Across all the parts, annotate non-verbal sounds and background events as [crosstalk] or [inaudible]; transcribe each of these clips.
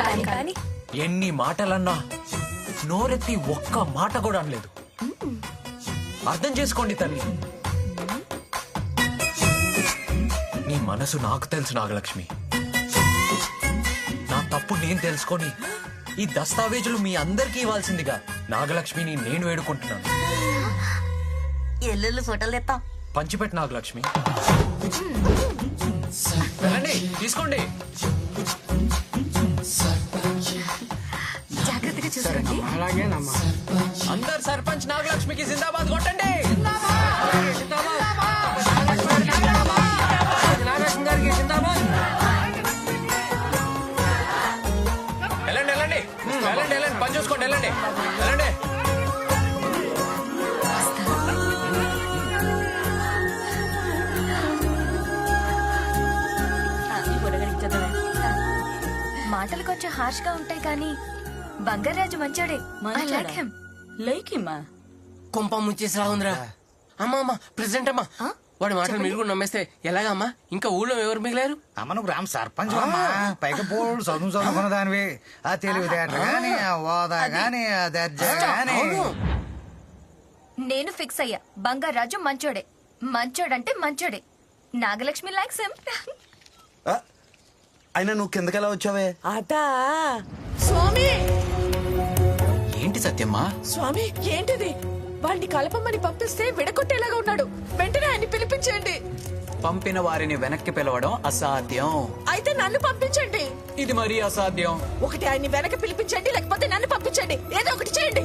కానీ కానీ. ఎన్ని మాటలన్నా నోరెత్తి ఒక్క మాట కూడా అనలేదు. అర్థం చేసుకోండి తల్లి. నీ మనసు నాకు తెలుసు నాగలక్ష్మి. నా తప్పు నేను తెలుసుకొని ఈ దస్తావేజులు మీ అందరికీ ఇవ్వాల్సిందిగా నాగలక్ష్మిని నేను వేడుకుంటున్నాను. ఎల్లుల్లి ఫోటోలు తెస్తాం పంచిపెట్టు నాగలక్ష్మి. వెళ్ళండి తీసుకోండి. అలాగేనమ్మా అందరు సర్పంచ్ నాగలక్ష్మికి జిందాబాద్ కొట్టండి. గారికి జిందాబాద్ వెళ్ళండి వెళ్ళండి. వెళ్ళండి వెళ్ళండి. పని చూసుకోండి వెళ్ళండి. వెళ్ళండి. మాటలు కొంచెం హార్ష్గా ఉంటాయి కానీ బంగారాజు మంచోడే. లైకిమ్మా కొంప ముంచేసిరా ఉందిరా అమ్మా అమ్మా ప్రెసిడెంట్ అమ్మా. వాడి మాటలు మీరు కూడా నమ్మేస్తే ఎలాగా అమ్మా ఇంకా ఊళ్ళో ఎవరు మిగిలారు? అమ్మ నువ్వు గ్రామ సర్పంచ్ అమ్మా. పైకి పోడు చదువు చదువుకున్న దానివి ఆ తెలివితేటలు గాని ఆ హోదా గాని ఆ దర్జా గాని. అవును. నేను ఫిక్స్ అయ్యా. బంగారాజు మంచోడే. మంచోడంటే మంచోడే. నాగలక్ష్మి లైక్స్ హిమ్ అయినా నువ్వు కిందకెలా వచ్చావే? అదా స్వామి ఏంటి సత్యమ్మా? స్వామి ఏంటిది? వాడిని కలపమని పంపిస్తే విడగొట్టేలాగా ఉన్నాడు. వెంటనే ఆయన్ని పిలిపించండి. పంపిన వారిని వెనక్కి పిలవడం అసాధ్యం. అయితే నన్ను పంపించండి. ఇది మరీ అసాధ్యం. ఒకటి ఆయన్ని వెనక్కి పిలిపించండి లేకపోతే నన్ను పంపించండి. ఏదో ఒకటి చేయండి.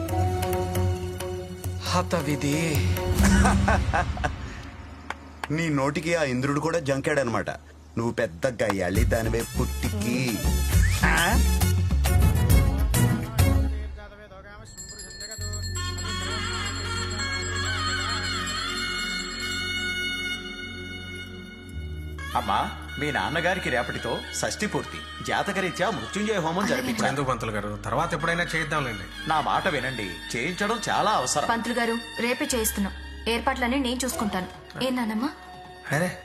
హత విధి నీ నోటికి ఆ ఇంద్రుడు కూడా జంకాడనమాట. నువ్వు పెద్ద గయ్యాళి దానివే పుట్టికి. ఆ? అమ్మా మీ నాన్నగారికి రేపటితో షష్ఠి పూర్తి. జాతకరీత్యా మృత్యుంజయ హోమం జరిపించాను పంతులు గారు? తర్వాత ఎప్పుడైనా చేద్దాంలేండి నా మాట వినండి. చేయించడం చాలా అవసరం. పంతులు గారు రేపే చేయిస్తున్నాం. ఏర్పాట్లన్నీ నేను చూసుకుంటాను. ఏ నానమ్మా? అరే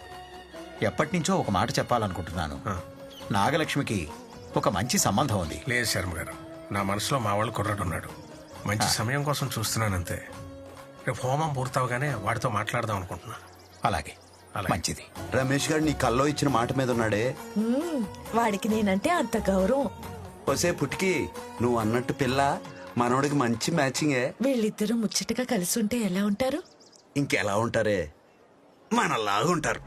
ఎప్పటి నుంచో ఒక మాట చెప్పాలనుకుంటున్నాను. నాగలక్ష్మికి ఒక మంచి సంబంధం ఉంది. లేదు శర్మ గారు. నా మనసులో మా వాళ్ళు కుర్రాడు ఉన్నాడు మంచి సమయం కోసం చూస్తున్నానంతే. రేపు హోమం పూర్తవగానే వాడితో మాట్లాడదాం అనుకుంటున్నా. అలాగే అలాగే. మంచిది. రమేష్ గారు నీ కల్లో ఇచ్చిన మాట మీద ఉన్నాడే. వాడికి నేనంటే అంత గౌరవం. ఒసే పుట్టికి నువ్వు అన్నట్టు పిల్ల మనోడికి మంచి మ్యాచింగే. వీళ్ళిద్దరూ ముచ్చటగా కలిసి ఉంటే ఎలా ఉంటారు? ఇంకెలా ఉంటారే? మనలాగుంటారు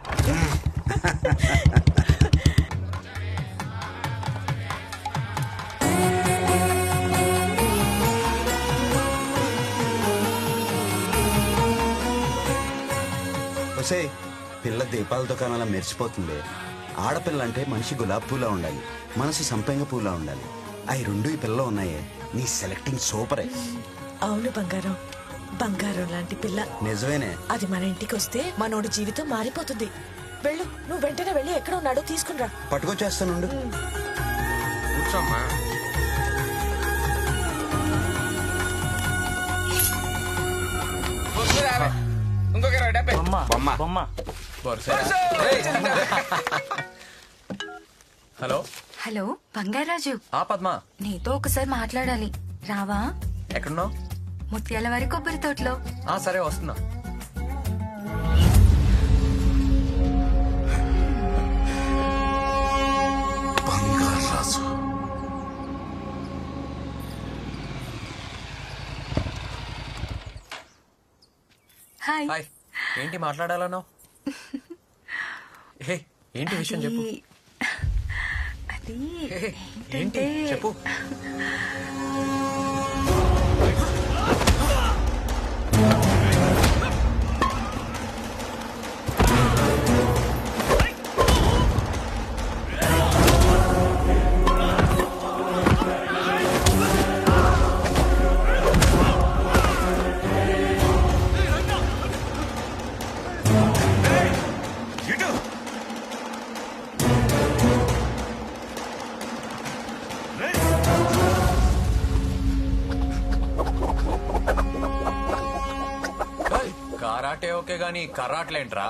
ఒసే పిల్ల దీపాల దుకాణాల మెరిసిపోతుంది. ఆడపిల్ల అంటే మనిషి గులాబ్ పూలా ఉండాలి. మనసు సంపెంగ పూలా ఉండాలి. అవి రెండు ఈ పిల్ల ఉన్నాయే. నీ సెలెక్టింగ్ సూపరే. అవును బంగారం. బంగారం లాంటి పిల్ల. నిజమేనే. అది మన ఇంటికి వస్తే మనోడి జీవితం మారిపోతుంది. వెళ్ళు. నువ్వు వెంటనే వెళ్ళి ఎక్కడ ఉన్నాడో తీసుకునిరా పట్టుకొచ్చేస్తానుండు కూర్చోమ్మా. ఇంకొక ఇరవై డెబ్బై హలో? హలో బంగారాజు. ఆ పద్మ. నీతో ఒకసారి మాట్లాడాలి. రావా? ఎక్కడున్నావు? ముత్యాల వారి కొబ్బరి తోటలో. ఆ సరే వస్తున్నా. బంగారాజు. హాయ్. హాయ్. ఏంటి మాట్లాడాలన్నావు? [laughs] ఏంటి విషయం చెప్పు. [laughs] అది ఏంటంటే చెప్పు. కరాటే ఓకే గాని కరాట్లేంట్రా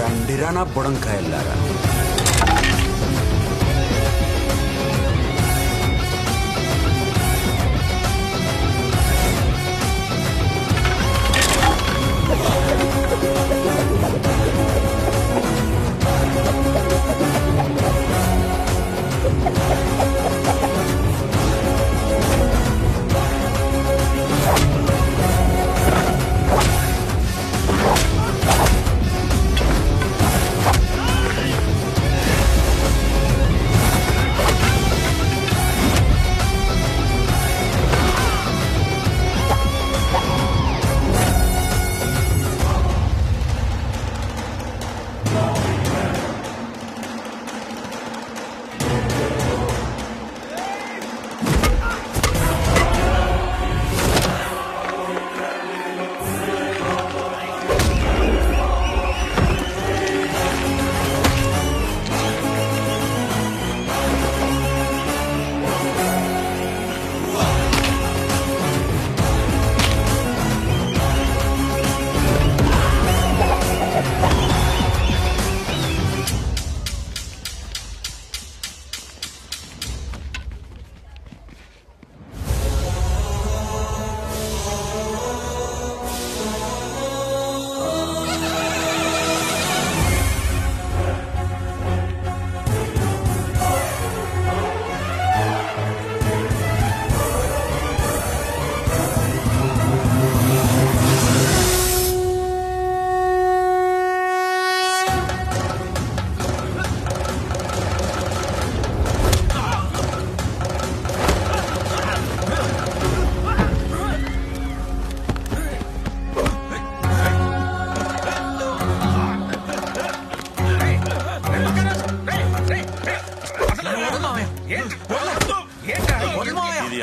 రండిరా నా బుడంకాయల్లారా?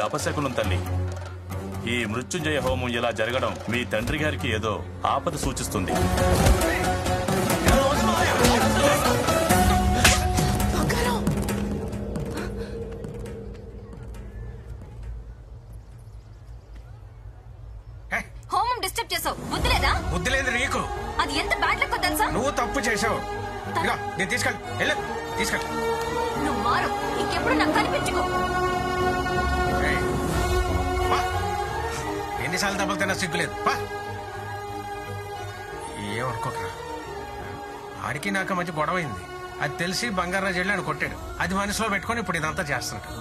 అపశకునం తల్లి. ఈ మృత్యుంజయ హోమం ఇలా జరగడం మీ తండ్రి గారికి ఏదో ఆపద సూచిస్తుంది. హోమం డిస్టర్బ్ చేసావు. బుద్ధి లేదా? బుద్ధి లేదు నీకు. అది ఎంత బ్యాడ్ లెక్క తెలుసా? నువ్వు తప్పు చేసావు తీసుకెళ్ళి వెళ్ళు తీసుకెళ్ళి నువ్వు మారు. ఇంకెప్పుడు నాకు కనిపించుకో. ఎన్నిసార్లు దెబ్బలు తిన్నా సిగ్గులేదు ఏమనుకోకరా? ఆడికి నాకు మంచి గొడవ అయింది అది తెలిసి బంగారాజు వెళ్ళి ఆయన కొట్టాడు. అది మనసులో పెట్టుకొని ఇప్పుడు ఇదంతా చేస్తున్నాడు.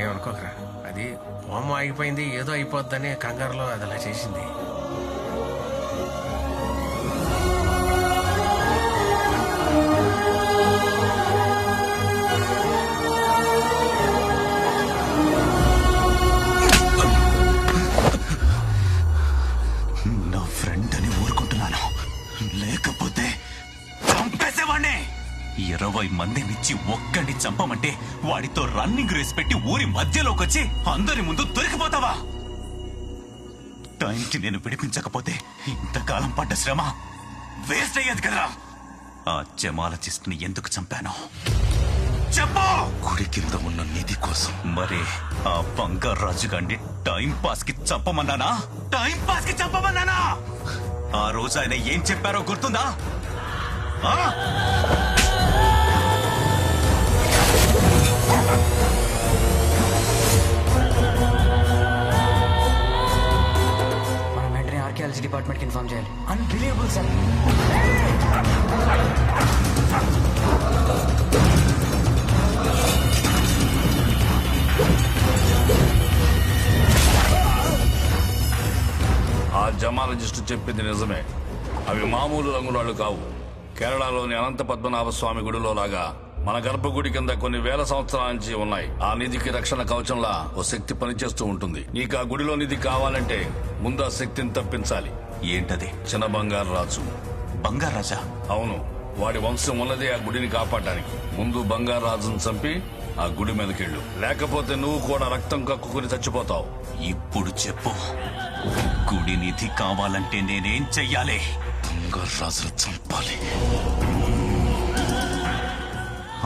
ఏమనుకోకరా? అది హోమం ఆగిపోయింది ఏదో అయిపోద్దని కంగారులో అది అలా చేసింది. మందినిచ్చి ఒక్కడిని చంపమంటే వాడితో రన్నింగ్ రేస్ పెట్టి ఊరి మధ్యలోకి వచ్చి అందరి ముందు దొరికిపోతావా? టైంకి నేను విడిపించకపోతే ఇంతకాలం పడ్డ శ్రమ వేస్ట్ అయ్యేది కదరా. ఆ జమాలజిస్ట్ని ఎందుకు చంపాను? చెప్పు! గుడి కింద ఉన్న నిధి కోసం. మరి ఆ బంగారాజు గారిని టైం పాస్కి చంపమన్నానా? టైం పాస్కి చంపమన్నానా? ఆ రోజు ఆయన ఏం చెప్పారో గుర్తుందా? మనం వెంటనే ఆర్కియాలజీ డిపార్ట్మెంట్ ఇన్ఫామ్ చేయాలి. అన్బిలీవబుల్ సార్ ఆ జమాలజిస్టు చెప్పింది నిజమే. అవి మామూలు రంగులాళ్ళు కావు. కేరళలోని అనంత పద్మనాభ స్వామి గుడిలో లాగా మన గర్భగుడి కింద కొన్ని వేల సంవత్సరాల నుంచి ఉన్నాయి. ఆ నిధికి రక్షణ కవచంలా ఓ శక్తి పనిచేస్తూ ఉంటుంది. నీకు ఆ గుడిలో నిధి కావాలంటే ముందు ఆ శక్తిని తప్పించాలి. ఏంటది? చిన్న బంగారు రాజు. బంగారాజా అవును. వాడి వంశం ఉన్నదే ఆ గుడిని కాపాడడానికి. ముందు బంగారు రాజును చంపి ఆ గుడి మీదకెళ్ళు. లేకపోతే నువ్వు కూడా రక్తం కక్కుకుని చచ్చిపోతావు. ఇప్పుడు చెప్పు. గుడి నిధి కావాలంటే నేనేం చెయ్యాలి? బంగారు రాజును చంపాలి.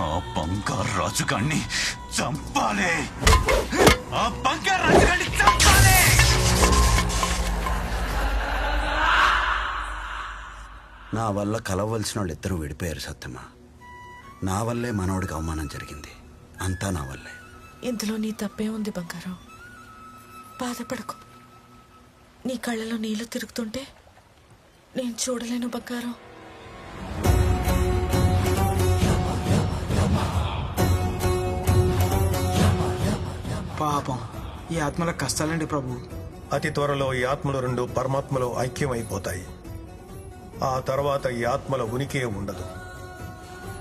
ఆ బంగారు రాజుగాన్ని చంపాలి. ఆ బంగారు రాజుగాన్ని చంపాలి. నా వల్ల కలవలసిన వాళ్ళు ఇద్దరు విడిపోయారు సత్యమ్మ నా వల్లే మనవడికి అవమానం జరిగింది. అంతా నా వల్లే. ఇందులో నీ తప్పే ఉంది బంగారం. బాధపడకు. నీ కళ్ళలో నీళ్ళు తిరుగుతుంటే నేను చూడలేను బంగారం. పాపం. ఈ ఆత్మల కష్టాలండి ప్రభు. అతి త్వరలో ఈ ఆత్మలు రెండు పరమాత్మలో ఐక్యమైపోతాయి. ఆ తర్వాత ఈ ఆత్మల ఉనికే ఉండదు.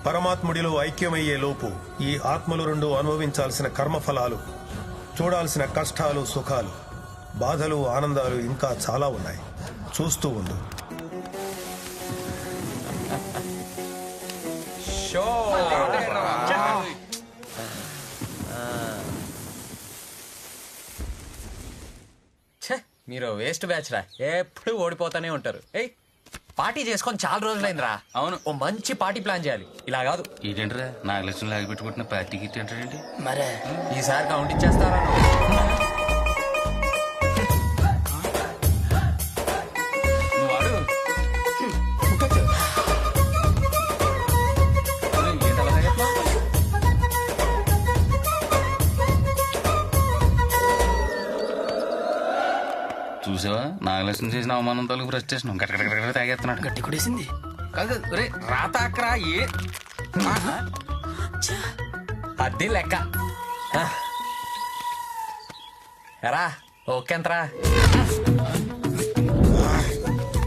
పరమాత్ముడిలో ఐక్యమయ్యే లోపు ఈ ఆత్మలు రెండు అనుభవించాల్సిన కర్మఫలాలు చూడాల్సిన కష్టాలు సుఖాలు బాధలు ఆనందాలు ఇంకా చాలా ఉన్నాయి. చూస్తూ ఉండు. మీరు వేస్ట్ బ్యాచ్ రా. ఎప్పుడు ఓడిపోతానే ఉంటారు. ఏయ్ పార్టీ చేసుకొని చాలా రోజులైందిరా. అవును. ఓ మంచి పార్టీ ప్లాన్ చేయాలి. ఇలా కాదు. ఏంటంటే నాగలక్ష్మి లాగి పెట్టుకుంటున్న పార్టీకి ఏంటంటే మరే ఈసారి కౌంట్ ఇచ్చేస్తారా నాగలక్ష్మి చేసిన అవమానం తాలూకు ఫ్రస్ట్రేషన్ గట్ట తాగేస్తున్నాడు. గట్టి కొడేసింది కాదు రే రాతాక్రా ఏ? అది లెక్క. ఎరా ఓకే అంతరా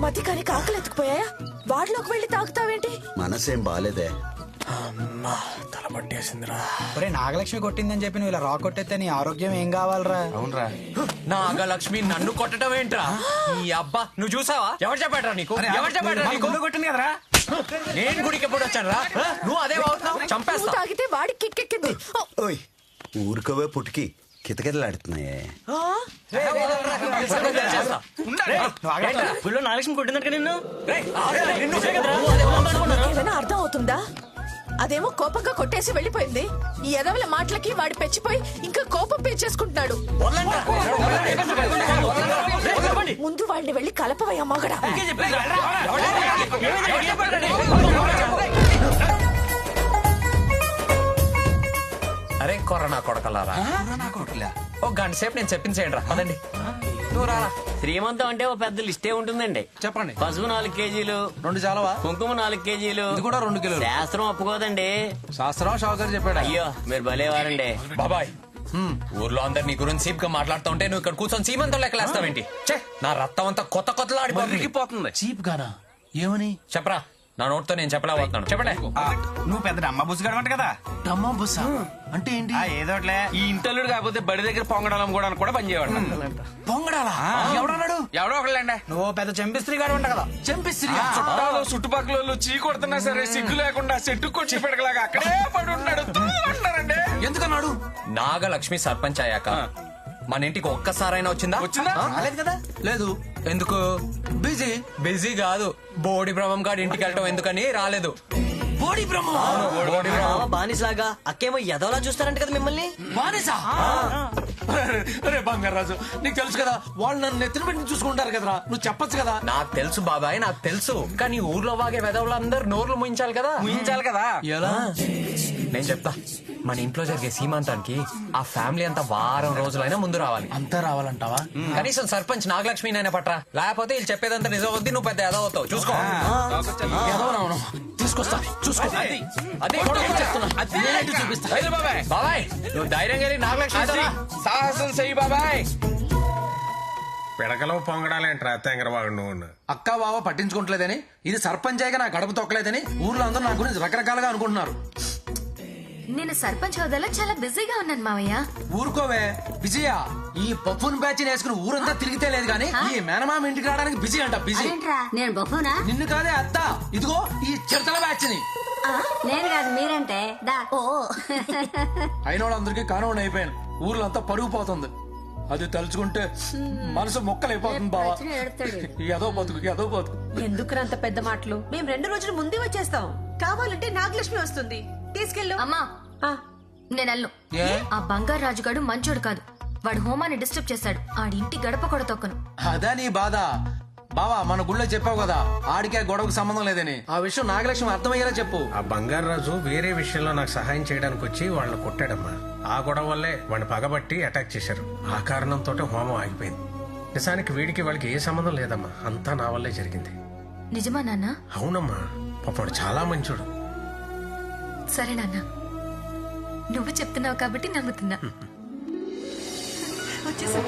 మధ్యకానికి ఆకలి ఎత్తుకుపోయాయా? వాడిలోకి వెళ్ళి తాగుతావేంటి? మనసేం బాలేదే. తల పట్టేసిందిరా ఒరే నాగలక్ష్మి కొట్టిందని చెప్పి నువ్వు ఇలా రా కొట్టేస్తే నీ ఆరోగ్యం ఏం కావాలరా అవునరా నాగలక్ష్మి నన్ను కొట్టడం ఏంట్రా ఈ అబ్బా నువ్వు చూసావా ఎవరు చెప్పాడ్రా నీకు ఎవరు చెప్పాడ్రా నీకు కొట్టింది కదరా నేను గుడికి ఎప్పుడు వచ్చాను రా నువ్వు అదే అవుతున్నావు చంపేస్తా తాగితే వాడికి కిక్కెక్కింది ఓయ్ ఊరుకోవే పుట్టికి కితకితలాడుతున్నాయే నాగలక్ష్మి కొట్టిందంట నిన్ను అర్థం అవుతుందా అదేమో కోపంగా కొట్టేసి వెళ్ళిపోయింది. ఈ ఎదవల మాటలకి వాడి పెచ్చిపోయి ఇంకా కోపం పెంచేసుకుంటున్నాడు. ముందు వాడిని వెళ్ళి కలపవయ్యా మగడా. అరే కొరనా కొడకలారా? ఓ గంట సేపు నేను చెప్పించేయండి రా. పదండి. శ్రీమంతం అంటే ఓ పెద్ద లిస్టే ఉంటుందండి. చెప్పండి. పసుపు నాలుగు కేజీలు రెండు చాలవా? కుంకుమ నాలుగు కేజీలు ఇది కూడా రెండు కిలోలు. శాస్త్రం ఒప్పుకోదండి. శాస్త్రం షావుకర్ చెప్పాడు? అయ్యో మీరు భలేవారండి. బాబాయ్ ఊర్లో అందరు నీ గురించి సీప్గా మాట్లాడుతూ ఉంటే నువ్వు ఇక్కడ కూర్చొని సీమంతో లెక్కలేస్తావేంటి ఛే, నా రక్తం అంతా కొత్త కొత్తలో ఆడిపోతుంది. పోతుంది చీప్ గానా ఏమని? చెప్పరా నా నోట్తో నేను చెప్పలేకపోతున్నాను. చెప్పండి. నువ్వు పెద్ద అమ్మ బుస్సు అంట కదా? అమ్మ బుస్స అంటే ఏంటి? ఏదోట్లే ఈ ఇంటల్లుడు కాకపోతే బడి దగ్గర పొంగడాలం కూడా కూడా పనిచేయవాడు పొంగడాలా? ఎవడన్నాడు ఎవడో ఒకళ్ళండి. నువ్వు పెద్ద చంపిస్త్రీ గాడు ఉంట కదా. చంపిస్త్రీ చుట్టాలు చుట్టుపక్కల వాళ్ళు చీ కొడుతున్నా సరే సిగ్గు లేకుండా చెట్టు కొట్టి పెడకలాగా అక్కడే పడి ఉన్నాడు. అంటారండి ఎందుకన్నాడు? నాగలక్ష్మి సర్పంచ్ అయ్యాక మన ఇంటికి ఒక్కసారైనా వచ్చిందా? వచ్చిందా? రాలేదు కదా. లేదు. ఎందుకు? బిజీ? బిజీ కాదు. బోడి బ్రహ్మం గారి ఇంటికి వెళ్ళటం ఎందుకని? రాలేదు. బోడి బ్రహ్మ. బోడి బ్రహ్మం. బానిసలాగా. అక్కేమో ఎదవలా చూస్తారంట కదా మిమ్మల్ని? బానేసా? అరే బంగారాజు నీకు తెలుసు కదా వాళ్ళు నన్ను నెత్తిన పెట్టి చూసుకుంటారు కదరా. నువ్వు చెప్పొచ్చు కదా? నాకు తెలుసు బాబాయ్ నాకు తెలుసు. కానీ ఊర్లో వాగే వెదవులందరూ నోర్లు ముయించాలి కదా. ముయించాలి కదా? ఎలా? నేను చెప్తా. మన ఇంట్లో జరిగే సీమాంతానికి ఆ ఫ్యామిలీ అంతా వారం రోజులైనా ముందు రావాలి. అంతా రావాలంటావా? కనీసం సర్పంచ్ నాగలక్ష్మి నైనా పట్రా. లేకపోతే వీళ్ళు చెప్పేదంతా నిజం వద్ది నువ్వు పెద్ద ఎదవ అవుతావు. చూసుకో. ఎదవనవును తీసుకొస్తా. చూసుకో. అదే. అదే. చూపిస్తా? బాబాయ్. బాబాయ్ నువ్వు ధైర్యంగా నాగలక్ష్మి. సాహసం చెయ్యి బాబాయ్. పిడకలో పొంగడాలేంట్రా తెంగరవాడు నువ్వు అక్క బావ పట్టించుకోవట్లేదని ఇది సర్పంచ్ అయ్యగా నా గడప తొక్కలేదని ఊర్లో అందరూ నా గురించి రకరకాలుగా అనుకుంటున్నారు. నేను సర్పంచ్ హోదాలో చాలా బిజీగా ఉన్నాను మావయ్య. ఊరుకోవే. విజయ ఈ పప్పున్ బ్యాచ్ వేసుకుని ఊరంతా తిరిగితే లేదు కానీ ఈ మేనమామ ఇంటికి రావడానికి బిజీ అంట బిజీ. నేను బొమ్మనా నిన్ను కాదే అత్త. ఇదిగో ఈ చిరతల బ్యాచ్ని నేను కాదు మీరంటే. దా ఓ. అయిన వాళ్ళందరికీ కానవని అయిపోయాను. ఊర్లో అంతా పరుగు పోతుంది. అది తలుచుకుంటే మనసు మొక్కలైపోతుంది బావా. ఏదో బతుకు ఏదో బతుకు. ఎందుకురా పెద్ద మాటలు? మేము రెండు రోజులు ముందే వచ్చేస్తాం. కావాలంటే నాగలక్ష్మి వస్తుంది. తీసుకెళ్ళు. అమ్మా. నేను అల్లు ఆ బంగారు రాజుగాడు మంచోడు కాదు. వాడు హోమాన్ని డిస్టర్బ్ చేశాడు ఆడి ఇంటి గడప కూడా తొక్కను. అదా నీ బాధ? బావా మన గుళ్ళో చెప్పావు కదా ఆడికి ఆ గొడవకు సంబంధం లేదని. ఆ విషయం నాగలక్ష్మి అర్థమయ్యేలా చెప్పు. ఆ బంగారు రాజు వేరే విషయంలో నాకు సహాయం చేయడానికి వచ్చి వాళ్ళని కొట్టాడమ్మా. ఆ గొడవ వల్లే వాడిని పగబట్టి అటాక్ చేశారు. ఆ కారణంతో హోమం ఆగిపోయింది. నిజానికి వీడికి వాళ్ళకి ఏ సంబంధం లేదమ్మా. అంతా నా వల్లే జరిగింది. నిజమా నాన్న? అవునమ్మా. పాపడు చాలా మంచోడు. సరే నాన్న. నువ్వు చెప్తున్నావు కాబట్టి నమ్ముతున్నా. వచ్చేసా